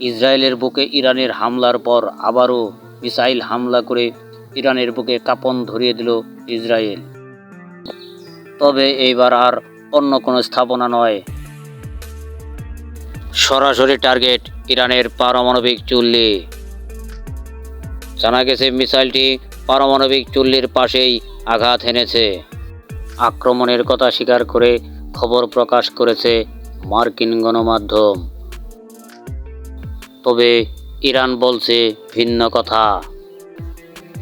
ইসরায়েলের বুকে ইরানের হামলার পর আবারও মিসাইল হামলা করে ইরানের বুকে কাঁপন ধরিয়ে দিল ইসরায়েল। তবে এইবার আর অন্য কোনো স্থাপনা নয়। সরাসরি টার্গেট ইরানের পারমাণবিক চুল্লি। জানা গেছে মিসাইলটি পারমাণবিক চুল্লির পাশেই আঘাত হেনেছে আক্রমণের কথা স্বীকার করে খবর প্রকাশ করেছে মার্কিন গণমাধ্যম। তবে ইরান বলছে ভিন্ন কথা।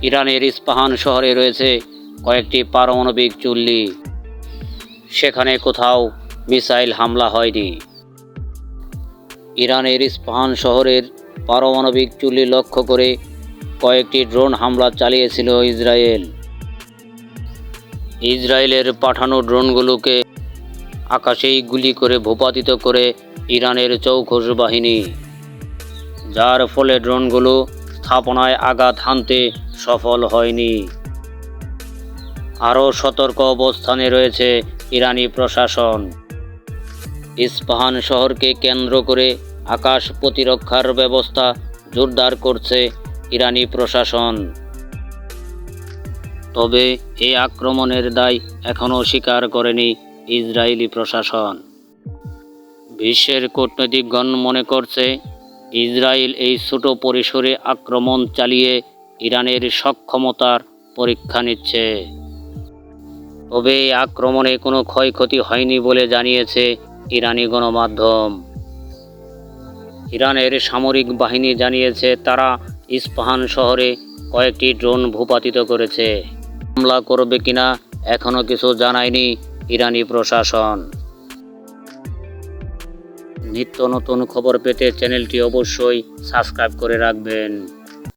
ইরানের ইস্পাহান শহরে রয়েছে কয়েকটি পারমাণবিক চুল্লি। সেখানে কোথাও মিসাইল হামলা হয়নি। ইরানের ইস্পাহান শহরের পারমাণবিক চুল্লি লক্ষ্য করে কয়েকটি ড্রোন হামলা চালিয়েছিল ইসরায়েল। ইসরায়েলের পাঠানো ড্রোনগুলোকে আকাশেই গুলি করে ভূপাতিত করে ইরানের চৌখস বাহিনী। যার ফলে ড্রোনগুলো স্থাপনায় আঘাত হানতে সফল হয়নি। আরও সতর্ক অবস্থানে রয়েছে ইরানি প্রশাসন। ইস্পাহান শহরকে কেন্দ্র করে আকাশ প্রতিরক্ষার ব্যবস্থা জোরদার করছে ইরানি প্রশাসন। তবে এই আক্রমণের দায় এখনও স্বীকার করেনি ইসরায়েলি প্রশাসন। বিশ্বের কূটনৈতিকগণ মনে করছে ইসরায়েল এই ছোট পরিসরে আক্রমণ চালিয়ে ইরানের সক্ষমতার পরীক্ষা নিচ্ছে। তবে এই আক্রমণে কোনো ক্ষয়ক্ষতি হয়নি বলে জানিয়েছে ইরানি গণমাধ্যম। ইরানের সামরিক বাহিনী জানিয়েছে তারা ইস্পাহান শহরে কয়েকটি ড্রোন ভূপাতিত করেছে। হামলা করবে কিনা এখনও কিছু জানায়নি ইরানি প্রশাসন। নিত্য নতুন খবর পেতে চ্যানেলটি অবশ্যই সাবস্ক্রাইব করে রাখবেন।